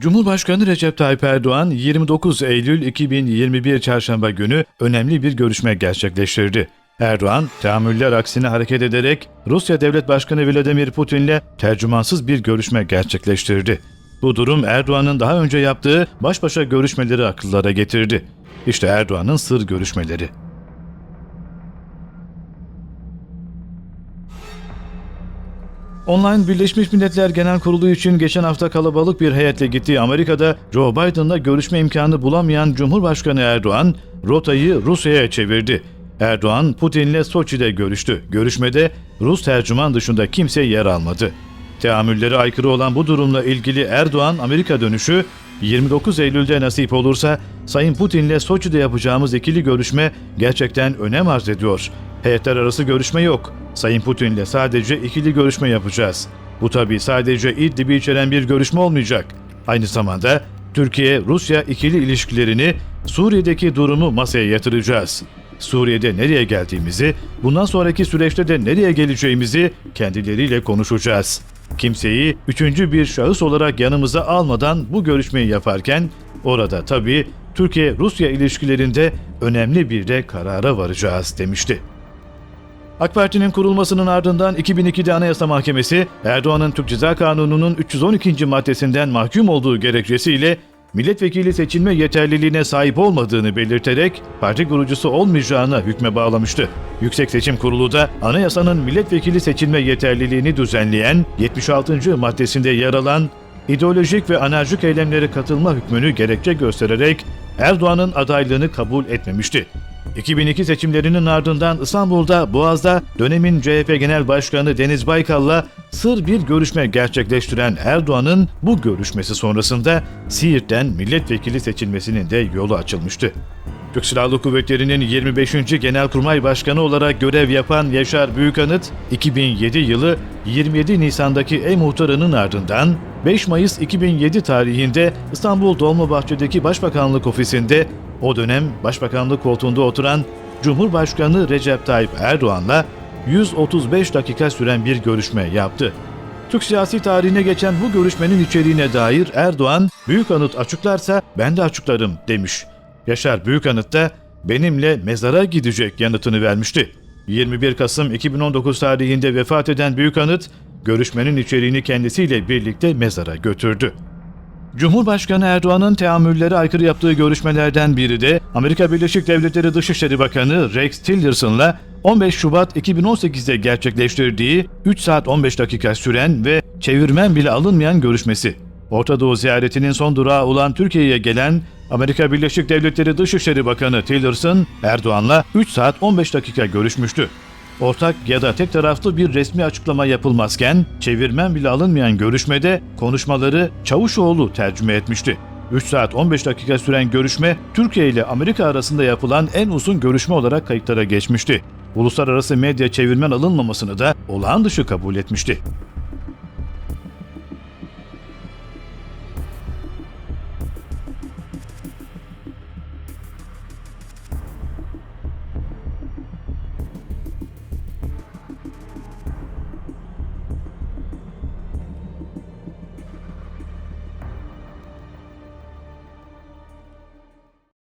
Cumhurbaşkanı Recep Tayyip Erdoğan 29 Eylül 2021 Çarşamba günü önemli bir görüşme gerçekleştirdi. Erdoğan, teamüller aksine hareket ederek Rusya Devlet Başkanı Vladimir Putin'le tercümansız bir görüşme gerçekleştirdi. Bu durum Erdoğan'ın daha önce yaptığı baş başa görüşmeleri akıllara getirdi. İşte Erdoğan'ın sır görüşmeleri. Online Birleşmiş Milletler Genel Kurulu için geçen hafta kalabalık bir heyetle gittiği Amerika'da Joe Biden'la görüşme imkanı bulamayan Cumhurbaşkanı Erdoğan rotayı Rusya'ya çevirdi. Erdoğan Putin'le Soçi'de görüştü. Görüşmede Rus tercüman dışında kimse yer almadı. Teamülleri aykırı olan bu durumla ilgili Erdoğan Amerika dönüşü 29 Eylül'de nasip olursa Sayın Putin'le Soçi'de yapacağımız ikili görüşme gerçekten önem arz ediyor. Heyetler arası görüşme yok. Sayın Putin'le sadece ikili görüşme yapacağız. Bu tabii sadece İdlib'i içeren bir görüşme olmayacak. Aynı zamanda Türkiye-Rusya ikili ilişkilerini Suriye'deki durumu masaya yatıracağız. Suriye'de nereye geldiğimizi, bundan sonraki süreçte de nereye geleceğimizi kendileriyle konuşacağız. Kimseyi üçüncü bir şahıs olarak yanımıza almadan bu görüşmeyi yaparken orada tabii Türkiye-Rusya ilişkilerinde önemli bir de karara varacağız demişti. AK Parti'nin kurulmasının ardından 2002'de Anayasa Mahkemesi Erdoğan'ın Türk Ceza Kanunu'nun 312. maddesinden mahkum olduğu gerekçesiyle milletvekili seçilme yeterliliğine sahip olmadığını belirterek parti kurucusu olmayacağına hükme bağlamıştı. Yüksek Seçim Kurulu da anayasanın milletvekili seçilme yeterliliğini düzenleyen 76. maddesinde yer alan ideolojik ve anarşik eylemlere katılma hükmünü gerekçe göstererek Erdoğan'ın adaylığını kabul etmemişti. 2002 seçimlerinin ardından İstanbul'da Boğaz'da dönemin CHP Genel Başkanı Deniz Baykal'la sır bir görüşme gerçekleştiren Erdoğan'ın bu görüşmesi sonrasında Siirt'ten milletvekili seçilmesinin de yolu açılmıştı. Türk Silahlı Kuvvetleri'nin 25. Genelkurmay Başkanı olarak görev yapan Yaşar Büyükanıt, 2007 yılı 27 Nisan'daki ev muhtarının ardından 5 Mayıs 2007 tarihinde İstanbul Dolmabahçe'deki Başbakanlık ofisinde o dönem Başbakanlık koltuğunda oturan Cumhurbaşkanı Recep Tayyip Erdoğan'la 135 dakika süren bir görüşme yaptı. Türk siyasi tarihine geçen bu görüşmenin içeriğine dair Erdoğan, Büyükanıt açıklarsa ben de açıklarım demiş. Yaşar Büyükanıt da benimle mezara gidecek yanıtını vermişti. 21 Kasım 2019 tarihinde vefat eden Büyükanıt, görüşmenin içeriğini kendisiyle birlikte mezara götürdü. Cumhurbaşkanı Erdoğan'ın teamülleri aykırı yaptığı görüşmelerden biri de Amerika Birleşik Devletleri Dışişleri Bakanı Rex Tillerson'la 15 Şubat 2018'de gerçekleştirdiği 3 saat 15 dakika süren ve çevirmen bile alınmayan görüşmesi. Orta Doğu ziyaretinin son durağı olan Türkiye'ye gelen Amerika Birleşik Devletleri Dışişleri Bakanı Tillerson, Erdoğan'la 3 saat 15 dakika görüşmüştü. Ortak ya da tek taraflı bir resmi açıklama yapılmazken çevirmen bile alınmayan görüşmede konuşmaları Çavuşoğlu tercüme etmişti. 3 saat 15 dakika süren görüşme Türkiye ile Amerika arasında yapılan en uzun görüşme olarak kayıtlara geçmişti. Uluslararası medya çevirmen alınmamasını da olağan dışı kabul etmişti.